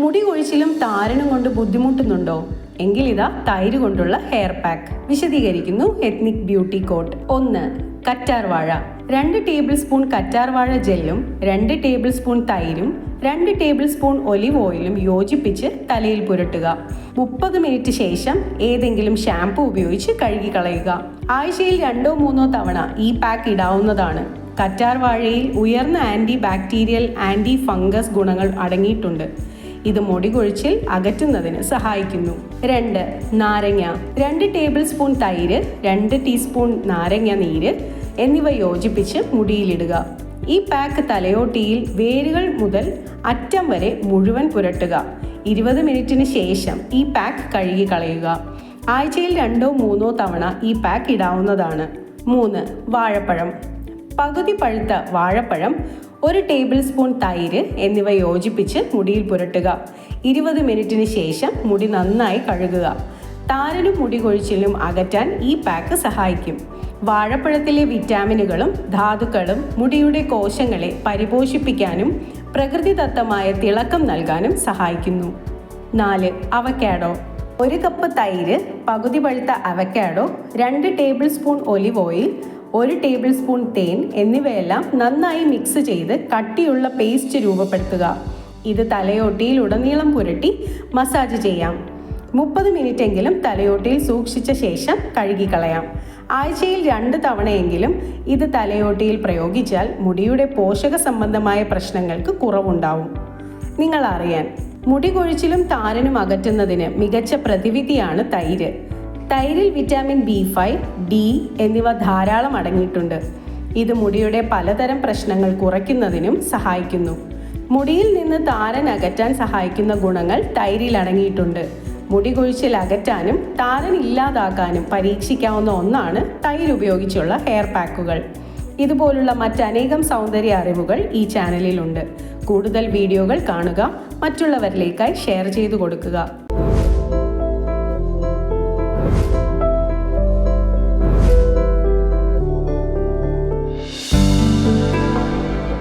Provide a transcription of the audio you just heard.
മുടി കൊഴിച്ചിലും താരനും കൊണ്ട് ബുദ്ധിമുട്ടുന്നുണ്ടോ? എങ്കിൽ ഇതാ തൈര് കൊണ്ടുള്ള ഹെയർ പാക്ക് വിശദീകരിക്കുന്നു എത്നിക് ബ്യൂട്ടി കോട്ട് ഒന്ന് കറ്റാർവാഴ രണ്ട് ടേബിൾ സ്പൂൺ കറ്റാർ വാഴ ജെല്ലും രണ്ട് ടേബിൾ സ്പൂൺ തൈരും രണ്ട് ടേബിൾ സ്പൂൺ ഒലിവ് ഓയിലും യോജിപ്പിച്ച് തലയിൽ പുരട്ടുക. മുപ്പത് മിനിറ്റ് ശേഷം ഏതെങ്കിലും ഷാംപൂ ഉപയോഗിച്ച് കഴുകി കളയുക ആഴ്ചയിൽ രണ്ടോ മൂന്നോ തവണ ഈ പാക്ക് ഇടാവുന്നതാണ്. കറ്റാർവാഴയിൽ ഉയർന്ന ആന്റി ബാക്ടീരിയൽ ആന്റി ഫംഗസ് ഗുണങ്ങൾ അടങ്ങിയിട്ടുണ്ട്. ഇത് മുടി കൊഴിച്ചിൽ അകറ്റുന്നതിന് സഹായിക്കുന്നു. രണ്ട് നാരങ്ങ. രണ്ട് ടേബിൾ സ്പൂൺ തൈര് രണ്ട് ടീസ്പൂൺ നാരങ്ങ നീര് എന്നിവ യോജിപ്പിച്ച് മുടിയിലിടുക. ഈ പാക്ക് തലയോട്ടിയിൽ വേരുകൾ മുതൽ അറ്റം വരെ മുഴുവൻ പുരട്ടുക. ഇരുപത് മിനിറ്റിന് ശേഷം ഈ പാക്ക് കഴുകി കളയുക. ആഴ്ചയിൽ രണ്ടോ മൂന്നോ തവണ ഈ പാക്ക് ഇടാവുന്നതാണ്. മൂന്ന് വാഴപ്പഴം. പകുതി പഴുത്ത വാഴപ്പഴം ഒരു ടേബിൾ സ്പൂൺ തൈര് എന്നിവ യോജിപ്പിച്ച് മുടിയിൽ പുരട്ടുക. ഇരുപത് മിനിറ്റിന് ശേഷം മുടി നന്നായി കഴുകുക. താരനും മുടി കൊഴിച്ചിലും അകറ്റാൻ ഈ പാക്ക് സഹായിക്കും. വാഴപ്പഴത്തിലെ വിറ്റാമിനുകളും ധാതുക്കളും മുടിയുടെ കോശങ്ങളെ പരിപോഷിപ്പിക്കാനും പ്രകൃതിദത്തമായ തിളക്കം നൽകാനും സഹായിക്കുന്നു. നാല് അവക്കാഡോ ഒരു കപ്പ് തൈര് പകുതി പഴുത്ത അവക്കാഡോ രണ്ട് ടേബിൾ സ്പൂൺ ഒലിവ് ഓയിൽ ഒരു ടേബിൾ സ്പൂൺ തേൻ എന്നിവയെല്ലാം നന്നായി മിക്സ് ചെയ്ത് കട്ടിയുള്ള പേസ്റ്റ് രൂപപ്പെടുത്തുക. ഇത് തലയോട്ടിയിൽ ഉടനീളം പുരട്ടി മസാജ് ചെയ്യാം. മുപ്പത് മിനിറ്റെങ്കിലും തലയോട്ടിയിൽ സൂക്ഷിച്ച ശേഷം കഴുകിക്കളയാം. ആഴ്ചയിൽ രണ്ട് തവണയെങ്കിലും ഇത് തലയോട്ടിയിൽ പ്രയോഗിച്ചാൽ മുടിയുടെ പോഷക സംബന്ധമായ പ്രശ്നങ്ങൾക്ക് കുറവുണ്ടാവും. നിങ്ങൾ അറിയാൻ മുടി കൊഴിച്ചിലും താരനും അകറ്റുന്നതിന് മികച്ച പ്രതിവിധിയാണ് തൈര്. തൈരിൽ വിറ്റാമിൻ ബി ഫൈവ് ഡി എന്നിവ ധാരാളം അടങ്ങിയിട്ടുണ്ട്. ഇത് മുടിയുടെ പലതരം പ്രശ്നങ്ങൾ കുറയ്ക്കുന്നതിനും സഹായിക്കുന്നു. മുടിയിൽ നിന്ന് താരൻ അകറ്റാൻ സഹായിക്കുന്ന ഗുണങ്ങൾ തൈരിൽ അടങ്ങിയിട്ടുണ്ട്. മുടി കൊഴിച്ചിൽ അകറ്റാനും താരൻ ഇല്ലാതാക്കാനും പരീക്ഷിക്കാവുന്ന ഒന്നാണ് തൈര് ഉപയോഗിച്ചുള്ള ഹെയർ പാക്കുകൾ. ഇതുപോലുള്ള മറ്റനേകം സൗന്ദര്യ അറിവുകൾ ഈ ചാനലിലുണ്ട്. കൂടുതൽ വീഡിയോകൾ കാണുക മറ്റുള്ളവരിലേക്കായി ഷെയർ ചെയ്തു കൊടുക്കുക.